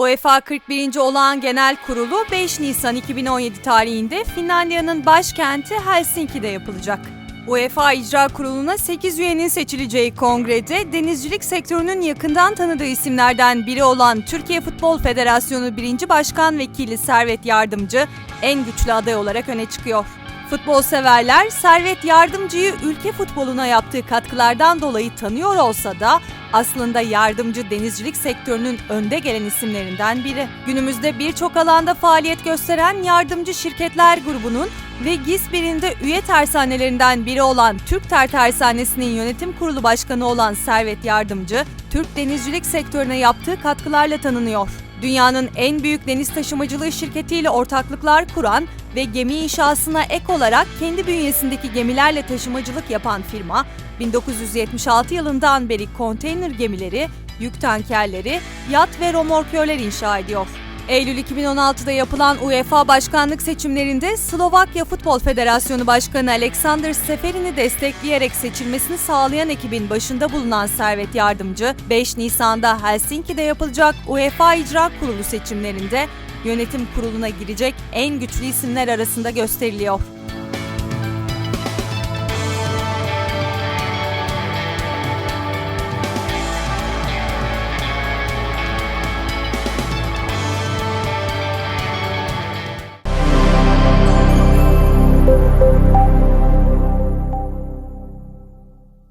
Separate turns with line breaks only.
UEFA 41. Olağan Genel Kurulu 5 Nisan 2017 tarihinde Finlandiya'nın başkenti Helsinki'de yapılacak. UEFA İcra Kurulu'na 8 üyenin seçileceği kongrede denizcilik sektörünün yakından tanıdığı isimlerden biri olan Türkiye Futbol Federasyonu 1. Başkan Vekili Servet Yardımcı en güçlü aday olarak öne çıkıyor. Futbol severler Servet Yardımcı'yı ülke futboluna yaptığı katkılardan dolayı tanıyor olsa da aslında yardımcı denizcilik sektörünün önde gelen isimlerinden biri. Günümüzde birçok alanda faaliyet gösteren yardımcı şirketler grubunun ve GİS birinde üye tersanelerinden biri olan Türk Ter Tersanesi'nin yönetim kurulu başkanı olan Servet Yardımcı, Türk denizcilik sektörüne yaptığı katkılarla tanınıyor. Dünyanın en büyük deniz taşımacılığı şirketiyle ortaklıklar kuran ve gemi inşasına ek olarak kendi bünyesindeki gemilerle taşımacılık yapan firma, 1976 yılından beri konteyner gemileri, yük tankerleri, yat ve romorkörler inşa ediyor. Eylül 2016'da yapılan UEFA başkanlık seçimlerinde Slovakya Futbol Federasyonu Başkanı Alexander Seferin'i destekleyerek seçilmesini sağlayan ekibin başında bulunan Servet Yardımcı, 5 Nisan'da Helsinki'de yapılacak UEFA İcra Kurulu seçimlerinde yönetim kuruluna girecek en güçlü isimler arasında gösteriliyor.